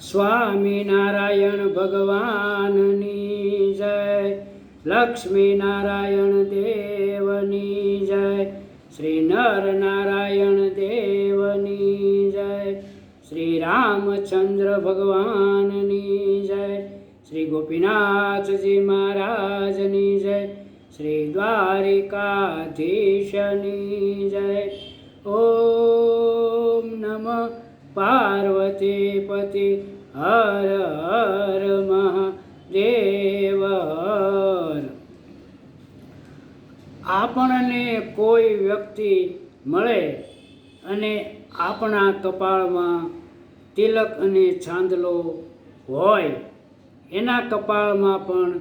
સ્વામિનારાયણ ભગવાનની જય. લક્ષ્મીનારાયણ દેવની જય. શ્રી નર નારાયણ દેવની જય. શ્રી રામચંદ્ર ભગવાનની જય. શ્રી ગોપીનાથજી મહારાજની જય. શ્રી દ્વારિકાધીશની જય. ઓમ નમઃ. પાર્વતી પતિ હર હર મહાદેવ આપણને કોઈ વ્યક્તિ મળે અને આપણા કપાળમાં તિલક અને છાંદલો હોય, એના કપાળમાં પણ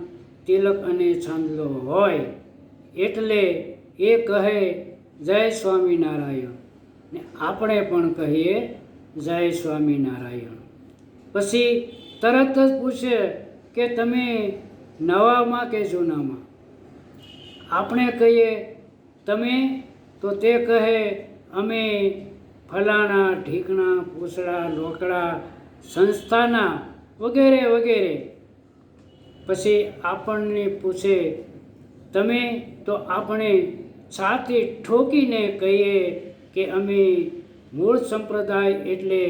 તિલક અને છાંદલો હોય, એટલે એ કહે, જય સ્વામિનારાયણ. ને આપણે પણ કહીએ જય સ્વામિનારાયણ. પછી તરત જ પૂછે કે તમે નવામાં કે જૂનામાં? આપણે કહીએ, તમે? તો તે કહે, અમે ફલાણા, ઢીકણા પૂસડા લોકડા સંસ્થાના વગેરે વગેરે. પછી આપણને પૂછે, તમે? તો આપણે છાતી ઠોકીને કહીએ કે, અમે મૂળ સંપ્રદાય એટલે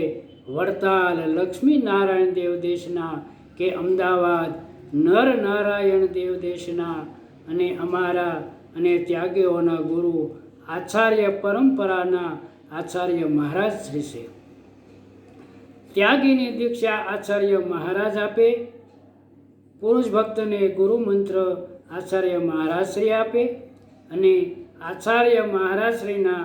વડતાલ લક્ષ્મી નારાયણ દેવ દેશના કે અમદાવાદ નર નારાયણ દેવ દેશના અને અમારા અને ત્યાગીઓના ગુરુ આચાર્ય પરંપરાના આચાર્ય મહારાજ શ્રી છે. ત્યાગીની દીક્ષા આચાર્ય મહારાજ આપે, પુરુષ ભક્તને ગુરુ મંત્ર આચાર્ય મહારાજ શ્રી આપે અને આચાર્ય મહારાજ શ્રીના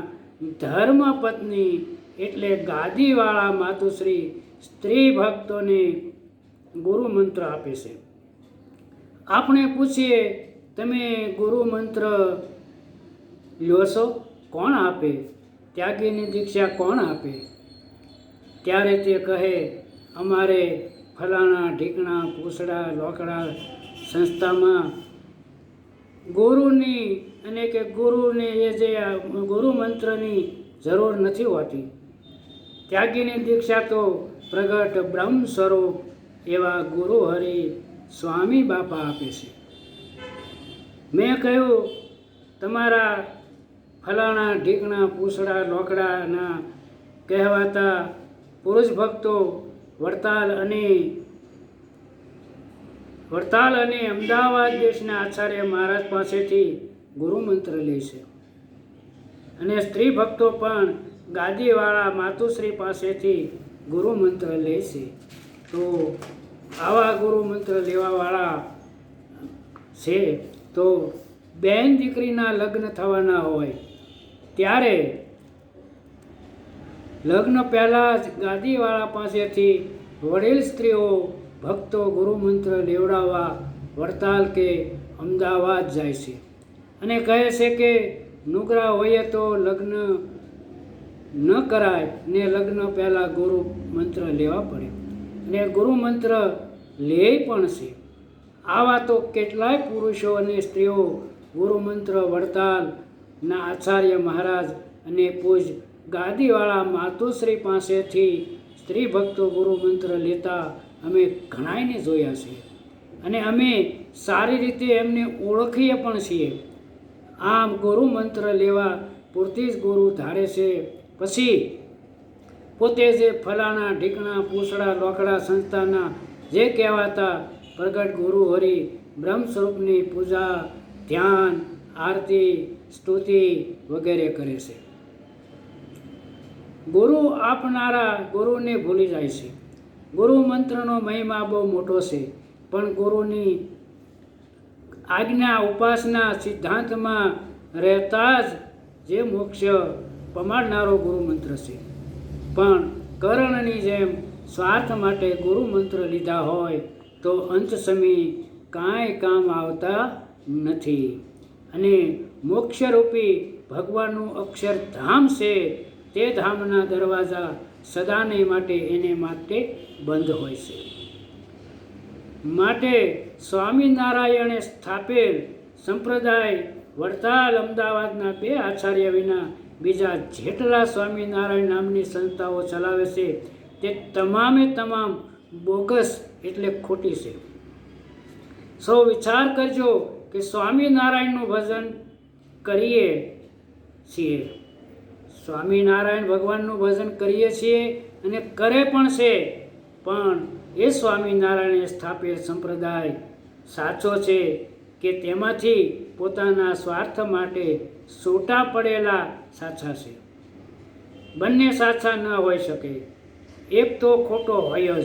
ધર્મ પત્ની એટલે ગાદીવાળા માતુશ્રી સ્ત્રી ભક્તોને ગુરુ મંત્ર આપે છે. આપણે પૂછીએ, તમે ગુરુ મંત્ર લ્યો છો? કોણ આપે? ત્યાગીની દીક્ષા કોણ આપે? ત્યારે તે કહે, અમારે ફલાણા ઢીકણા, પૂસડા, લોકડા સંસ્થામાં ગુરુની અને કે ગુરુને એ જે ગુરુ મંત્રની જરૂર નથી હોતી. ત્યાગીની દીક્ષા તો પ્રગટ બ્રહ્મ સ્વરૂપ એવા ગુરુ હરિ સ્વામી બાપા આપે છે. મેં કહ્યું, તમારા ફલાણા ઢીકણા પૂસડા લોકડાના કહેવાતા પુરુષ ભક્તો વડતાલ અને વડતાલ અને અમદાવાદ દેશના આચાર્ય મહારાજ પાસેથી ગુરુમંત્ર લે છે. અને સ્ત્રી ભક્તો પણ ગાદીવાળા માતુશ્રી પાસેથી ગુરુમંત્ર લે છે. તો આવા ગુરુમંત્ર લેવાવાળા છે તો બેન દીકરીના લગ્ન થવાના હોય ત્યારે લગ્ન પહેલાં જ ગાદીવાળા પાસેથી વડીલ સ્ત્રીઓ ભક્તો ગુરુમંત્ર લેવડાવવા વડતાલ કે અમદાવાદ જાય છે. અને કહે છે કે, નુગરા હોઈએ તો લગ્ન ન કરાય. ને લગ્ન પહેલાં ગુરુ મંત્ર લેવા પડે. અને ગુરુ મંત્ર લે પણ છે. આવા તો કેટલાય પુરુષો અને સ્ત્રીઓ ગુરુ મંત્ર વડતાલના આચાર્ય મહારાજ અને પૂજ ગાદીવાળા માતુશ્રી પાસેથી સ્ત્રી ભક્તો ગુરુ મંત્ર લેતા અમે ઘણાયને જોયા છે. અને અમે સારી રીતે એમને ઓળખીએ પણ છીએ. આમ ગુરુ મંત્ર લેવા પૂરતી જ ગુરુ ધારે છે. પછી પોતે જે ફલાણા, ઢીકણા પૂસડા લોકડા સંસ્થાના જે કહેવાતા પ્રગટ ગુરુ હરિ બ્રહ્મ સ્વરૂપની પૂજા, ધ્યાન, આરતી, સ્તુતિ વગેરે કરે છે. ગુરુ આપનારા ગુરુને ભૂલી જાય છે. ગુરુ મંત્રનો મહિમા બહુ મોટો છે. પણ ગુરુની આજ્ઞા, ઉપાસના, સિદ્ધાંતમાં રહેતા જ જે મોક્ષ પમાડનારો ગુરુ મંત્ર છે. પણ કર્ણની જેમ સ્વાર્થ માટે ગુરુ મંત્ર લીધા હોય તો અંત સમી કાંઈ કામ આવતા નથી. અને મોક્ષરૂપી ભગવાનનું અક્ષરધામ છે તે ધામના દરવાજા સદાને માટે એને માટે બંધ હોય છે. માટે સ્વામિનારાયણે સ્થાપેલ સંપ્રદાય વડતાલ અમદાવાદના બે આચાર્ય વિના બીજા જેટલા સ્વામિનારાયણ નામની સંસ્થાઓ ચલાવે છે, તે તમામે તમામ બોગસ એટલે ખોટી છે. સૌ વિચાર કરજો કે સ્વામિનારાયણનું ભજન કરીએ છીએ. સ્વામિનારાયણ ભગવાનનું ભજન કરીએ છીએ અને કરે પણ છે. પણ એ સ્વામિનારાયણે સ્થાપેલ સંપ્રદાય સાચો છે કે તેમાંથી પોતાના સ્વાર્થ માટે છૂટા પડેલા સાચા છે. બંને સાચા ન હોઈ શકે. એક તો ખોટો હોય જ.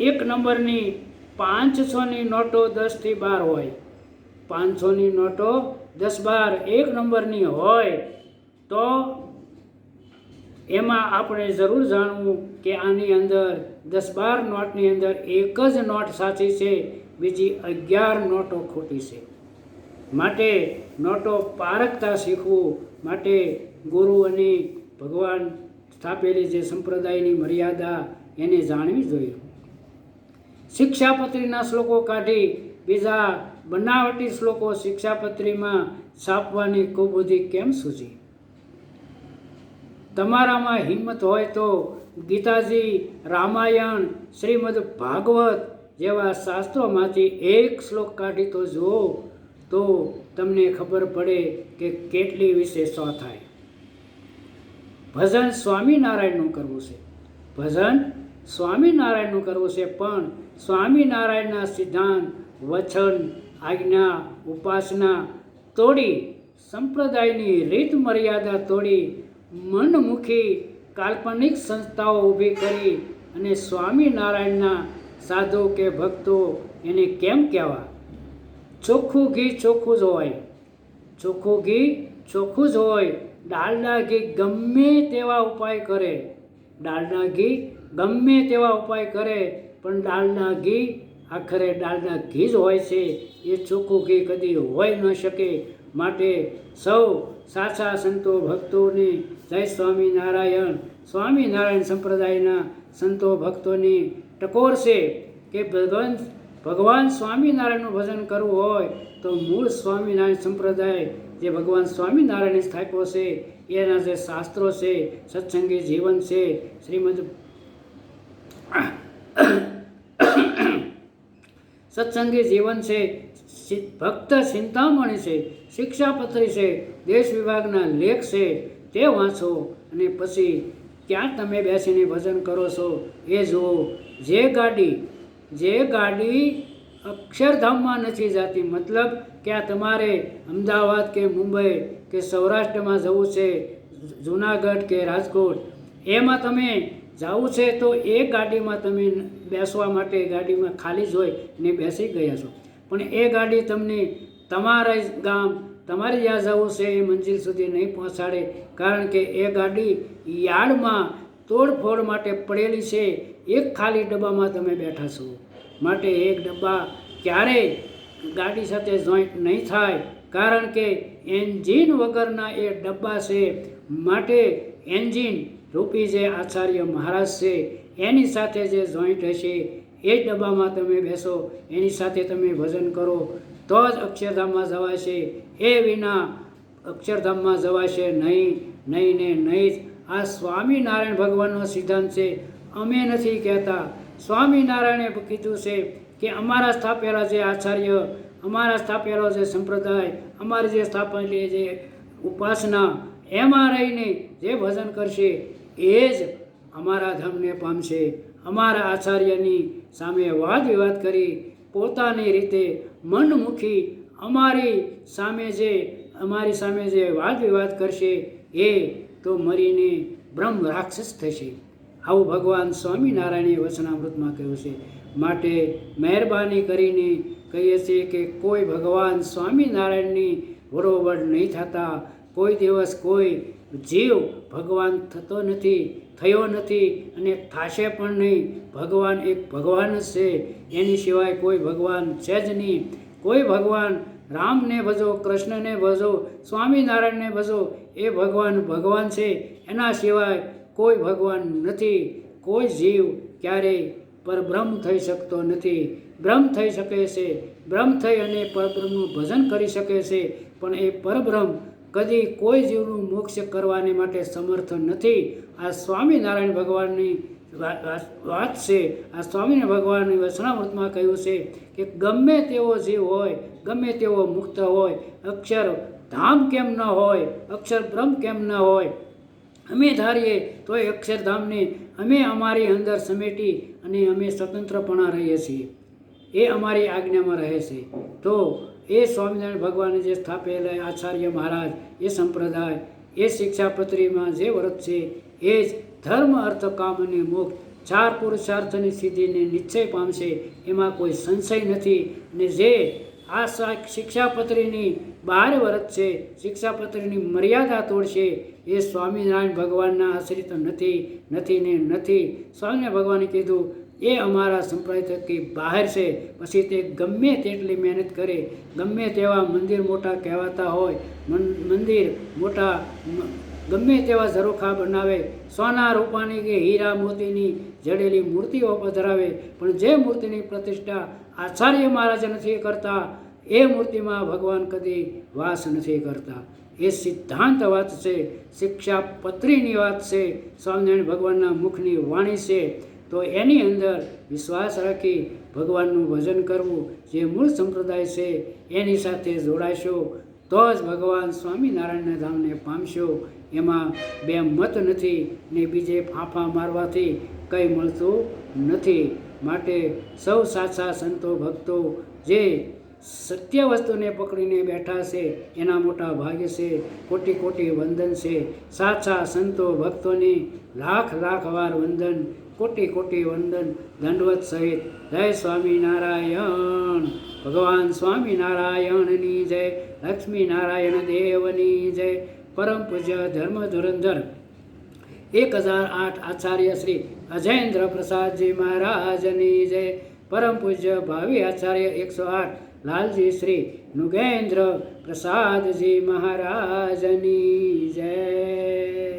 એક નંબરની પાંચસોની નોટો દસથી બાર હોય. પાંચસોની નોટો દસ બાર એક નંબરની હોય તો એમાં આપણે જરૂર જાણવું કે આની અંદર દસ બાર નોટની અંદર એક જ નોટ સાચી છે, બીજી અગિયાર નોટો ખોટી છે. માટે નોટો પારખતા શીખવું માટે ગુરુ અને ભગવાન સ્થાપેલી જે સંપ્રદાયની મર્યાદા એને જાણવી જોઈએ. શિક્ષાપત્રીના શ્લોકો કાઢી બીજા બનાવટી શ્લોકો શિક્ષાપત્રીમાં છાપવાની બધી કેમ સૂચી તમારામાં હિંમત હોય તો ગીતાજી રામાયણ, શ્રીમદ ભાગવત જેવા શાસ્ત્રોમાંથી એક શ્લોક કાઢી તો જુઓ તો તમને ખબર પડે કે કેટલી વિશેષતા થાય. ભજન સ્વામિનારાયણનું કરવું છે. ભજન સ્વામિનારાયણનું કરવું છે, પણ સ્વામિનારાયણના સિદ્ધાંત, વચન, આજ્ઞા, ઉપાસના તોડી, સંપ્રદાયની રીત મર્યાદા તોડી મનમુખી કાલ્પનિક સંસ્થાઓ ઊભી કરી અને સ્વામિનારાયણના સાધુ કે ભક્તો એને કેમ કહેવા? ચોખ્ખું ઘી ચોખ્ખું જ હોય. ચોખ્ખું ઘી ચોખ્ખું જ હોય. ડાલડા ઘી ગમે તેવા ઉપાય કરે. ડાલડા ઘી ગમે તેવા ઉપાય કરે, પણ ડાલડા ઘી આખરે ડાલડા ઘી જ હોય છે. એ ચોખ્ખું ઘી કદી હોઈ ન શકે. માટે સૌ સાચા સંતો ભક્તોને જય સ્વામિનારાયણ. સ્વામિનારાયણ સંપ્રદાયના સંતો ભક્તોની ટકોર છે કે ભગવાન ભગવાન સ્વામિનારાયણનું ભજન કરવું હોય તો મૂળ સ્વામિનારાયણ સંપ્રદાય જે ભગવાન સ્વામિનારાયણે સ્થાપ્યો છે, એના જે શાસ્ત્રો છે, સત્સંગી જીવન છે, શ્રીમદ સત્સંગી જીવન છે ભક્ત ચિંતામણી છે, શિક્ષાપત્રી છે, દેશ વિભાગના લેખ છે તે વાંચો અને પછી ક્યાં તમે બેસીને ભજન કરો છો, એ જુઓ. જે ગાડી જે ગાડી અક્ષરધામમાં નથી જતી, મતલબ કે આ તમારે અમદાવાદ કે મુંબઈ કે સૌરાષ્ટ્રમાં જવું છે, જુનાગઢ કે રાજકોટ, એમાં તમે જવું છે તો એ ગાડીમાં તમે બેસવા માટે ગાડીમાં ખાલી જ હોય ને બેસી ગયા છો. પણ એ ગાડી તમને તમારા ગામ તમારે જ્યાં જવું છે એ મંજિલ સુધી નહીં પહોંચાડે. કારણ કે એ ગાડી યાર્ડમાં તોડફોડ માટે પડેલી છે. એક ખાલી ડબ્બામાં તમે બેઠા છો. માટે એક ડબ્બા ક્યારેય ગાડી સાથે જોઈન્ટ નહીં થાય. કારણ કે એન્જિન વગરના એ ડબ્બા છે. માટે એન્જિન રૂપી જે આચાર્ય મહારાજ છે, એની સાથે જે જોઈન્ટ હશે, એ ડબ્બામાં તમે બેસો. એની સાથે તમે ભજન કરો. તો જ અક્ષરધામમાં જવાશે. એ વિના અક્ષરધામમાં જવાશે નહીં નહીં ને નહીં જ. આ સ્વામિનારાયણ ભગવાનનો સિદ્ધાંત છે. અમે નથી કહેતા. સ્વામિનારાયણે કીધું છે કે અમારા સ્થાપેલા જે આચાર્ય, અમારા સ્થાપેલો જે સંપ્રદાય, અમારી જે સ્થાપેલી જે ઉપાસના, એમાં રહીને જે ભજન કરશે, એ જ અમારા ધામને પામશે. અમારા આચાર્યની સામે વાદ વિવાદ કરી પોતાની રીતે મનમુખી અમારી સામે જે, અમારી સામે જે વાદ વિવાદ કરશે, એ તો મરીને બ્રહ્મ રાક્ષસ થશે. આવું ભગવાન સ્વામિનારાયણે વચનામૃતમાં કહ્યું છે. માટે મહેરબાની કરીને કહીએ છીએ કે કોઈ ભગવાન સ્વામિનારાયણની બરોબર નહીં થતા, કોઈ દિવસ કોઈ જીવ ભગવાન થતો નથી. થયો નથી અને થાશે પણ નહીં. ભગવાન એક ભગવાન જ છે. એની સિવાય કોઈ ભગવાન છે જ નહીં. કોઈ ભગવાન રામને ભજો, કૃષ્ણને ભજો, સ્વામિનારાયણને ભજો, એ ભગવાન ભગવાન છે. એના સિવાય કોઈ ભગવાન નથી. કોઈ જીવ ક્યારેય પરબ્રહ્મ થઈ શકતો નથી. બ્રહ્મ થઈ શકે છે. બ્રહ્મ થઈ અને પરબ્રહ્મનું ભજન કરી શકે છે. પણ એ પરબ્રહ્મ કદી કોઈ જીવનું મોક્ષ કરવાને માટે સમર્થ નથી. આ સ્વામિનારાયણ ભગવાનની વાત છે. આ સ્વામીને ભગવાનની વચનામૃતમાં કહ્યું છે કે ગમે તેવો જીવ હોય, ગમે તેવો મુક્ત હોય, અક્ષર ધામ કેમ ન હોય, અક્ષર બ્રહ્મ કેમ ન હોય, અમે ધારીએ તોય અક્ષરધામને અમે અમારી અંદર સમેટી અને અમે સ્વતંત્રપણા રહીએ છીએ. એ અમારી આજ્ઞામાં રહે છે. તો એ સ્વામિનારાયણ ભગવાને જે સ્થાપેલા આચાર્ય મહારાજ, એ સંપ્રદાય, એ શિક્ષાપત્રીમાં જે વ્રત છે, એ જ ધર્મ, અર્થ, કામ અને મોક્ષ ચાર પુરુષાર્થની સિદ્ધિને નિશ્ચય પામશે, એમાં કોઈ સંશય નથી. ને જે આ શિક્ષાપત્રીની બહાર વ્રત છે, શિક્ષાપત્રીની મર્યાદા તોડશે, એ સ્વામિનારાયણ ભગવાનના આશ્રિત નથી નથી ને નથી. સ્વામિનારાયણ ભગવાને કીધું એ અમારા સંપ્રદાય થકી બહાર છે. પછી તે ગમે તેટલી મહેનત કરે, ગમે તેવા મંદિર મોટા કહેવાતા હોય મંદિર મોટા ગમે તેવા ઝરોખા બનાવે, સોના રૂપાની કે હીરા મોતીની જડેલી મૂર્તિઓ પધરાવે, પણ જે મૂર્તિની પ્રતિષ્ઠા આચાર્ય મહારાજ નથી કરતા, એ મૂર્તિમાં ભગવાન કદી વાસ નથી કરતા. એ સિદ્ધાંત વાત છે શિક્ષા પત્રીની વાત છે, સ્વામિનારાયણ ભગવાનના મુખની વાણી છે. તો એની અંદર વિશ્વાસ રાખી ભગવાનનું ભજન કરવું જે મૂળ સંપ્રદાય છે, એની સાથે જોડાશો, તો જ ભગવાન સ્વામિનારાયણના ધામને પામશો. એમાં બે મત નથી ને બીજે ફાંફા મારવાથી કંઈ મળતું નથી. માટે સૌ સાચા સંતો ભક્તો જે સત્ય વસ્તુને પકડીને બેઠા છે, એના મોટા ભાગ્ય છે, કોટી કોટી વંદન છે. સાચા સંતો ભક્તોને લાખ લાખ વાર વંદન કોટી કોટી વંદન દંડવત સહિત જય સ્વામિનારાયણ ભગવાન સ્વામિનારાયણની જય લક્ષ્મી નારાયણ દેવની જય પરમ પૂજ્ય ધર્મ ધુરંધર એક હજાર આઠ આચાર્ય શ્રી અજેન્દ્ર પ્રસાદજી મહારાજની જય પરમ પૂજ્ય ભાવિ આચાર્ય એકસો આઠ લાલજી શ્રી નુગેન્દ્ર પ્રસાદજી મહારાજની જય